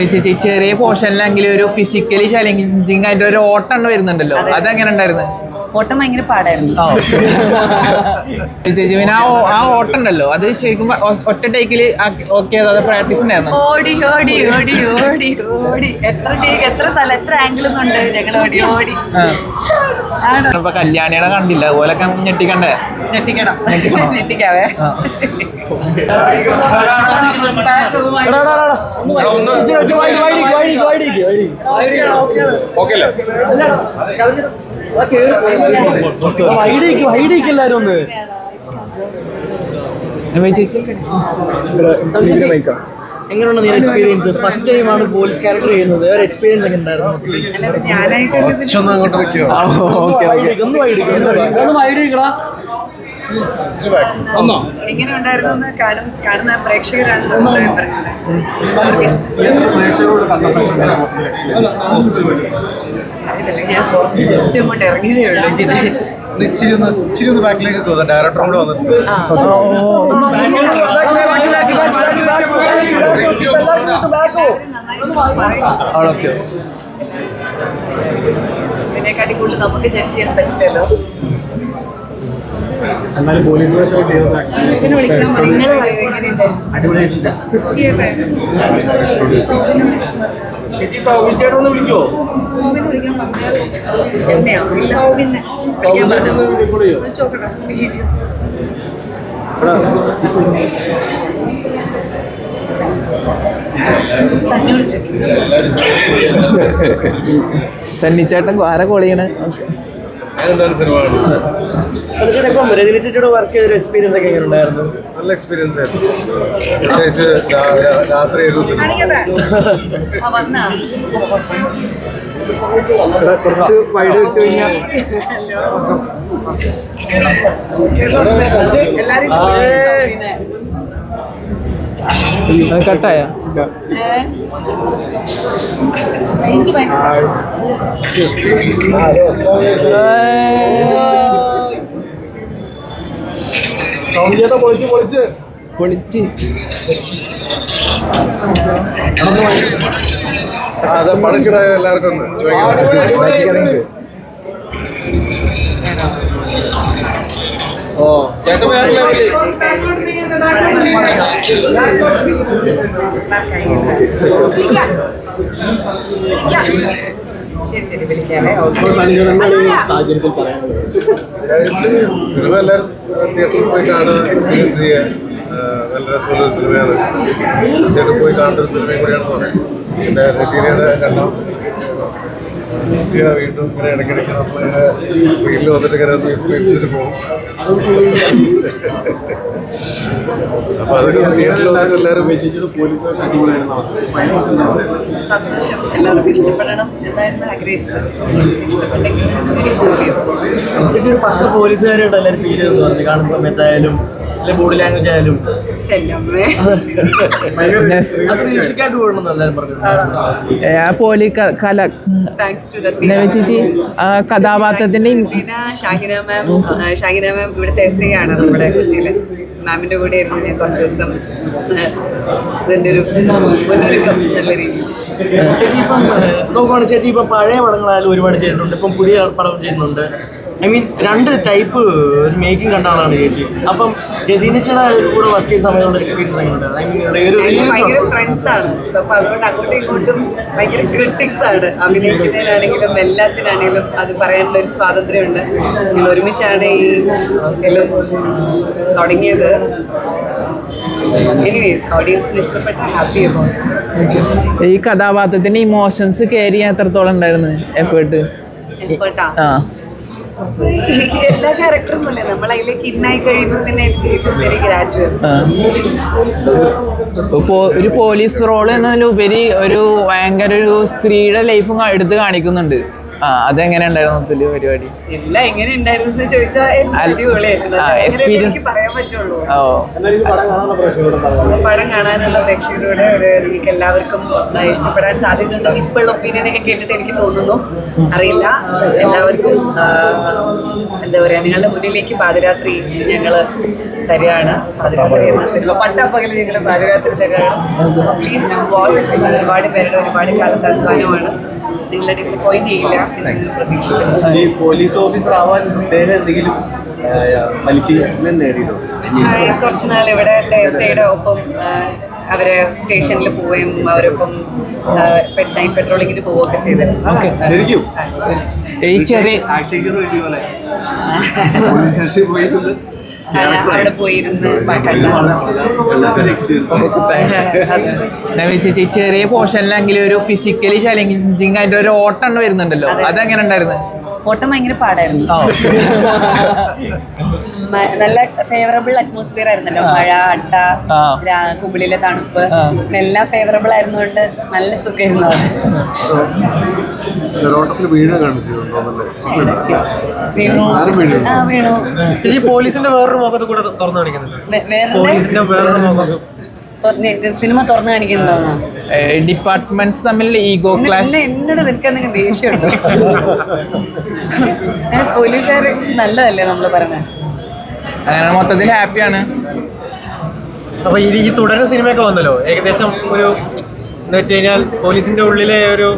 ചേച്ചി ചെറിയ പോർഷനിലെങ്കിലും ഒരു ഫിസിക്കലി ചലഞ്ചിങ് ആയിട്ട് ഒരു ഓട്ടം വരുന്നുണ്ടല്ലോ. അതെ. അതെങ്ങനെ ഉണ്ടായിരുന്നു? ഓട്ടം ഭയങ്കര പാടായിരുന്നു. ആ. ചേച്ചി പിന്നെ ആ ഓട്ടം ഉണ്ടല്ലോ. അത് ശരിക്കും ഒറ്റ ടേക്കിൽ ഓക്കെ പ്രാക്ടീസ് ഉണ്ടായിരുന്നു? ഓടി ഓടി ഓടി ഓടി ഓടി. എത്ര ടേക്ക് എത്ര സ്ഥലം എത്ര ആംഗിൾ ഉണ്ട് ഞങ്ങൾ ഓടി ഓടി. ഇപ്പൊ കല്യാണിയുടെ കണ്ടില്ല. അതുപോലൊക്കെ ഞെട്ടിക്കണ്ടേ? ഞെട്ടിക്കണം. എല്ലാരും ഒന്ന് ചേച്ചി എങ്ങനെയുണ്ട് നീ എക്സ്പീരിയൻസ് ഫസ്റ്റ് ടൈം ആണ് പോലീസ് ക്യാരക്ടർ ചെയ്യുന്നത്. ഒരു എക്സ്പീരിയൻസ് ഒക്കെ ഉണ്ടായിരുന്നു. ഒന്ന് ഒന്നോ എങ്ങനെ ഉണ്ടായിരുന്നു കാണുന്ന പ്രേക്ഷകരാണ് അറിയത്തില്ല ഞാൻ ജസ്റ്റ് അങ്ങോട്ട് ഇറങ്ങിയതേ ഉള്ളൂ. ഇതിന് ഇച്ചിരി ഒന്ന് ഇച്ചിരി ഒന്ന് ബാക്കിലേക്ക് പോകും. ഡയറക്ടറും കൂടെ വന്നിട്ടുണ്ട്. ഇതിനെക്കാട്ടി കൂടുതൽ നമുക്ക് ജഡ്ജ് ചെയ്യാൻ പറ്റില്ലല്ലോ. എന്നാലും പോലീസ് അടിപൊളിയായിട്ടുണ്ട് ഒന്ന് വിളിക്കോ സന്നിച്ചേട്ടൻ ആരെ കോൾ ചെയ്യണേ? ഓക്കെ ഞാനെന്താണ് സിനിമ നല്ല എക്സ്പീരിയൻസ് ആയിരുന്നു. പ്രത്യേകിച്ച് രാത്രി ആയിരുന്നു സിനിമ കാണിക്കട്ടെ? ആ വന്നാ. കുറച്ച് വൈഡ് ഇട്ട് കഴിഞ്ഞാൽ സൗബിനെ കട്ടായ? പൊളിച്ച് പൊളിച്ച്. അത് എല്ലാവർക്കും ഒന്ന് ചോദിക്കുന്നത് ശരി ശരി വിളിക്കാവേ ഓക്കെ സാഹചര്യത്തിൽ പറയാനുള്ളത് സിനിമ എല്ലാവരും തിയേറ്ററിൽ പോയി കാണുക എക്സ്പീരിയൻസ് ചെയ്യുക ആ, നല്ല രസമുള്ള ഒരു സിനിമയാണ് തീർച്ചയായിട്ടും പോയി കാണേണ്ട ഒരു സിനിമയും കൂടിയാണെന്ന് പറയാം പിന്നെ രതീനയുടെ രണ്ടാമത്തെ സിനിമ നോക്കിയ വീണ്ടും ഇങ്ങനെ ഇടയ്ക്കിടയ്ക്ക് നമ്മൾ സ്ക്രീനിൽ വന്നിട്ട് ഇങ്ങനെ വിസ്മയിപ്പിച്ചിട്ട് പോകും. അപ്പൊ അതൊക്കെ തിയേറ്ററിൽ വന്നിട്ട് എല്ലാവരും പോലീസ് സന്തോഷം. എല്ലാവർക്കും ഇഷ്ടപ്പെടണം എന്നായിരുന്നു ആഗ്രഹിച്ചത്. ഇഷ്ടപ്പെട്ടെങ്കിൽ പക്ക പോലീസുകാരായിട്ട് എല്ലാവരും ഫീൽ ചെയ്തു കാണുന്ന സമയത്തായാലും ബോഡി ലാംഗ്വേജ് ആയാലും പോലി കല താങ്ക്സ് ടു പിന്നെ ചേച്ചി കഥാപാത്രത്തിന്റെ ഷാഹിന മാം ഷാഹിന മാം ഇവിടുത്തെ എസ് ഐ ആണ് നമ്മുടെ കൊച്ചിയിൽ. മാമിന്റെ കൂടെ ഇരുന്ന് ഞാൻ കുറച്ച് ദിവസം ഇതിന്റെ ഒരു മുന്നൊരുക്കം നല്ല രീതിയിൽ. ചേച്ചി ഇപ്പം നോക്കുവാണ് നോക്കുവാണെങ്കിൽ ചേച്ചി ഇപ്പം പഴയ പടങ്ങളായാലും ഒരുപാട് ചെയ്തിട്ടുണ്ട്. ഇപ്പം പുതിയ പടം ചെയ്യുന്നുണ്ട്. ഐ മീൻ രണ്ട് ടൈപ്പ് മേക്കിംഗ് കണ്ട ആളാണ് ചേച്ചി. അപ്പം രതീനച്ചയുടെ കൂടെ വർക്ക് ചെയ്യുന്ന സമയത്തുള്ള എക്സ്പീരിയൻസ് എങ്ങനെയുണ്ട്? ഐ മീൻ ഒരു ഞങ്ങൾ റിയലിസം ഭയങ്കര ഫ്രണ്ട്സ് ആണ്. സോ അപ്പൊ അതുകൊണ്ട് അങ്ങോട്ടും ഇങ്ങോട്ടും ഭയങ്കര ക്രിട്ടിക്സ് ആണ്. അഭിനയിക്കുന്നതിനാണെങ്കിലും എല്ലാത്തിനാണെങ്കിലും അത് പറയാനുള്ള ഒരു സ്വാതന്ത്ര്യമുണ്ട്. ഞങ്ങൾ ഒരുമിച്ചാണ് ഈ ഫിലിം തുടങ്ങിയത്. എനിവേസ് ഓഡിയൻസിന് ഇഷ്ടപ്പെട്ട ഹാപ്പി അബൌട്ട് ഈ കഥാപാത്രത്തിന്റെ ഇമോഷൻസ് ചെയ്യാൻ എത്രത്തോളം ഉണ്ടായിരുന്നു എഫേർട്ട് എഫേർട്ടാ ആ. എല്ലാ ക്യാരക്ടറും അല്ലേ നമ്മൾ അതിലേക്ക് ഇന്നായി കഴിയുമ്പോൾ പിന്നെ ഇറ്റ് വെരി ഗ്രാജുവൽ ഒരു പോലീസ് റോൾ എന്നതിലുപരി ഒരു ഭയങ്കര ഒരു സ്ത്രീയുടെ ലൈഫും എടുത്ത് കാണിക്കുന്നുണ്ട്. ആ അതെങ്ങനെ ഉണ്ടായിരുന്നു മൊത്തത്തിൽ പരിപാടി ഇല്ല എങ്ങനെ ഉണ്ടായിരുന്നു എന്ന് ചോദിച്ചാൽ എക്സ്പീരിയൻസ് പറയാൻ പറ്റുള്ളൂ. പടം കാണാനുള്ള പ്രേക്ഷകരോട് ഒരു നിങ്ങൾക്ക് എല്ലാവർക്കും ഇഷ്ടപ്പെടാൻ സാധ്യതയുണ്ടെന്ന് ഇപ്പോഴുള്ള ഒപ്പീനിയൻ ഒക്കെ കേട്ടിട്ട് എനിക്ക് തോന്നുന്നു. അറിയില്ല. എല്ലാവർക്കും എന്താ പറയാ നിങ്ങളുടെ മുന്നിലേക്ക് പാതിരാത്രി ഞങ്ങൾ തരികയാണ്. പാതിരാത്രി എന്ന സിനിമ പട്ടപ്പകൽ ഞങ്ങൾ പാതിരാത്രി തരികയാണ്. പ്ലീസ് ഡു വാച്ച് ഒരുപാട് പേരുടെ ഒരുപാട് കാലത്ത് അധ്വാനമാണ് നിങ്ങളെ ഡിസപ്പോയിന്റ് ചെയ്യില്ല പ്രതീക്ഷിക്കുന്നു. ഈ പോലീസ് ഓഫീസർ ആവാൻ പ്രത്യേക എന്തെങ്കിലും പരിശീലനം നേടിയിട്ടുണ്ടോ? കുറച്ച് നാൾ ഇവിടെ ദേശയുടെ ഒപ്പം അവർ സ്റ്റേഷനിൽ പോവുകയും അവരൊപ്പം നൈറ്റ് പെട്രോളിങ്ങിന് പോവുകയൊക്കെ ചെയ്തിരുന്നു. അവിടെ പോയിരുന്ന് പാട്ടാണ് ചെറിയ പോർഷനിലെങ്കിലും ഒരു ഫിസിക്കലി ചലഞ്ചിങ് ആയിട്ട് ഒരു ഓട്ടം വരുന്നുണ്ടല്ലോ. അതെ. അതെങ്ങനെ ഉണ്ടായിരുന്നു? ഓട്ടം ഭയങ്കര പാടായിരുന്നു. നല്ല ഫേവറബിൾ അറ്റ്മോസ്ഫിയർ ആയിരുന്നല്ലോ. മഴ അട്ട കുമ്പിളിലെ കുമിളിലെ തണുപ്പ് എല്ലാം ഫേവറബിൾ ആയിരുന്നുകൊണ്ട് നല്ല സുഖമായിരുന്നു അവിടെ ഓട്ടത്തിൽ വീഴ കാണിച്ചിട്ടുണ്ടോന്നല്ലേ Yes. വീണു. ആരും വീണു? ആ വീണു. ചേച്ചി പോലീസിന്റെ വേറൊരു മുഖത്ത് കൂടെ തുറന്നു കാണിക്കുന്നുണ്ട്. സിനിമ തുറന്നു കാണിക്കുന്നുണ്ടോ ഡിപ്പാർട്ട്മെന്റ്സ് തമ്മിൽ ഈഗോ ക്ലാസ് ക്ലാഷ്. എന്നെ- എന്നോട് നിൽക്കാൻ നിങ്ങൾ ദേഷ്യമുണ്ടോ? പോലീസുകാരെ കുറിച്ച് നല്ലതല്ലേ നമ്മൾ പറഞ്ഞത് അങ്ങനെ മൊത്തത്തിൽ ഹാപ്പിയാണ്. അപ്പൊ ഈ ഈ തുടരുന്ന സിനിമയൊക്കെ വന്നല്ലോ? ഏകദേശം ഒരു എന്ന് വെച്ച് കഴിഞ്ഞാൽ പോലീസിന്റെ ഉള്ളിലെ ഒരു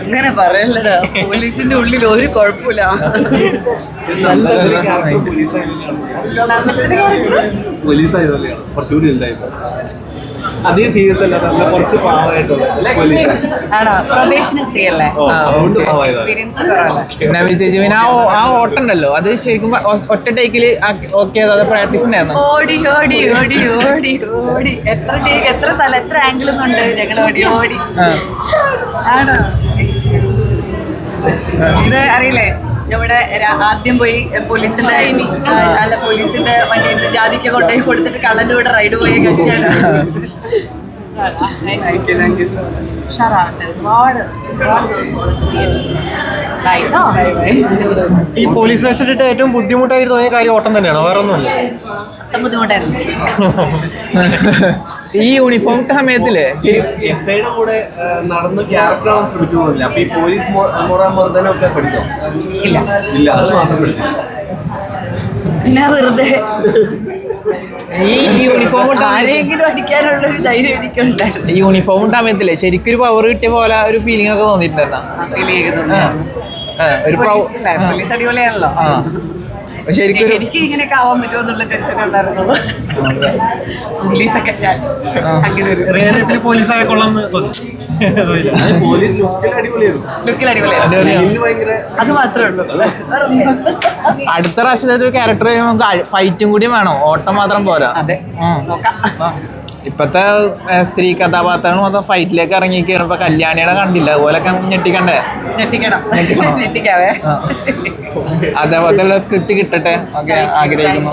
അങ്ങനെ പറയല്ലടാ പോലീസിന്റെ ഉള്ളിൽ ഒരു കുഴപ്പമില്ല. പോലീസായതല്ലേ കുറച്ചുകൂടി അതേ സീരിയസ് അല്ല നല്ല കുറച്ച് പാവമായിട്ടുള്ള ആണോ. അല്ലേ? എക്സ്പീരിയൻസ് കുറവല്ലേ ആ അത് ശരിക്കും ഒറ്റ ടേക്കിൽ ഓക്കെ പ്രാക്ടീസ് ഉണ്ടായിരുന്നു ഓടി ഓടി ഓടി ഓടി ഓടി. എത്ര ടേക്ക് എത്ര സ്ഥലം എത്ര ആംഗിൾ ഉണ്ട് ഞങ്ങൾ ഓടി ഓടി. ആണോ? ഇത് അറിയില്ലേ? ഇവിടെ ആദ്യം പോയി പോലീസിന്റെ അല്ല പോലീസിന്റെ വണ്ടി നിന്ന് ജാതിക്ക് കൊണ്ടുപോയി കൊടുത്തിട്ട് കള്ളന്റെ കൂടെ റൈഡ് പോയ കക്ഷിയാണ്. ഉഷാറാവട്ടെ ഒരുപാട് ഒരുപാട് ദിവസം ഈ പോലീസ് വേഷത്തിട്ട് ഏറ്റവും ബുദ്ധിമുട്ടായിട്ട് തോന്നിയ കാര്യം ഓട്ടം തന്നെയാണ്? വേറെ ഒന്നുമില്ല ബുദ്ധിമുട്ടായിരുന്നു. ഈ യൂണിഫോം ഇട്ട സമയത്തില്ലേ എസ്ഐയുടെ എസ് ഐയുടെ കൂടെ നടന്ന് ക്യാരക്ടർ ആവാൻ ശ്രമിച്ചില്ല അപ്പൊ ഈ പോലീസ് മൊറ മർദ്ദനമൊക്കെ പഠിച്ചോ? ഇല്ല. ഇല്ല അത് മാത്രം പഠിച്ചു? പിന്നെ വെറുതെ. ഈ യൂണിഫോം ആരെങ്കിലും അടിക്കാനുള്ള ഒരു ധൈര്യം എനിക്കുണ്ടായിരുന്നു. യൂണിഫോം ഇട്ട സമയത്തില്ലേ ശരിക്കും ഒരു പവർ കിട്ടിയ പോലെ ഒരു ഫീലിംഗ് ഒക്കെ തോന്നിയിട്ടുണ്ടായിരുന്ന? ഒരു പോലീസ് അടിപൊളിയാണല്ലോ. ശരിക്കും എനിക്ക് ഇങ്ങനെയൊക്കെ ആവാൻ പറ്റുമോ എന്നുള്ള ടെൻഷൻ ഉണ്ടായിരുന്നുള്ളൂ പോലീസൊക്കെ ഞാൻ. അങ്ങനെ ഒരു പോലീസായ കൊള്ളാം. അത് മാത്രമേ ഉള്ളൂ. അടുത്ത പ്രാവശ്യത്തെ ഒരു ക്യാരക്ടർ വരുമ്പോൾ നമുക്ക് ഫൈറ്റും കൂടി വേണം. ഓട്ടം മാത്രം പോരാ. അതെ. ഇപ്പത്തെ സ്ത്രീ കഥാപാത്രങ്ങൾ മൊത്തം ഫൈറ്റിലേക്ക് ഇറങ്ങിയിരിക്കുകയാണ്. ഇപ്പൊ കല്യാണിയുടെ കണ്ടില്ല. അതുപോലൊക്കെ ഞെട്ടിക്കണ്ടേ? ഞെട്ടിക്കണം. ഞെട്ടിക്കണം. ഞെട്ടിക്കാവേ. അതേപോലത്തെ സ്ക്രിപ്റ്റ് കിട്ടട്ടെ ഓക്കെ ആഗ്രഹിക്കുന്നു.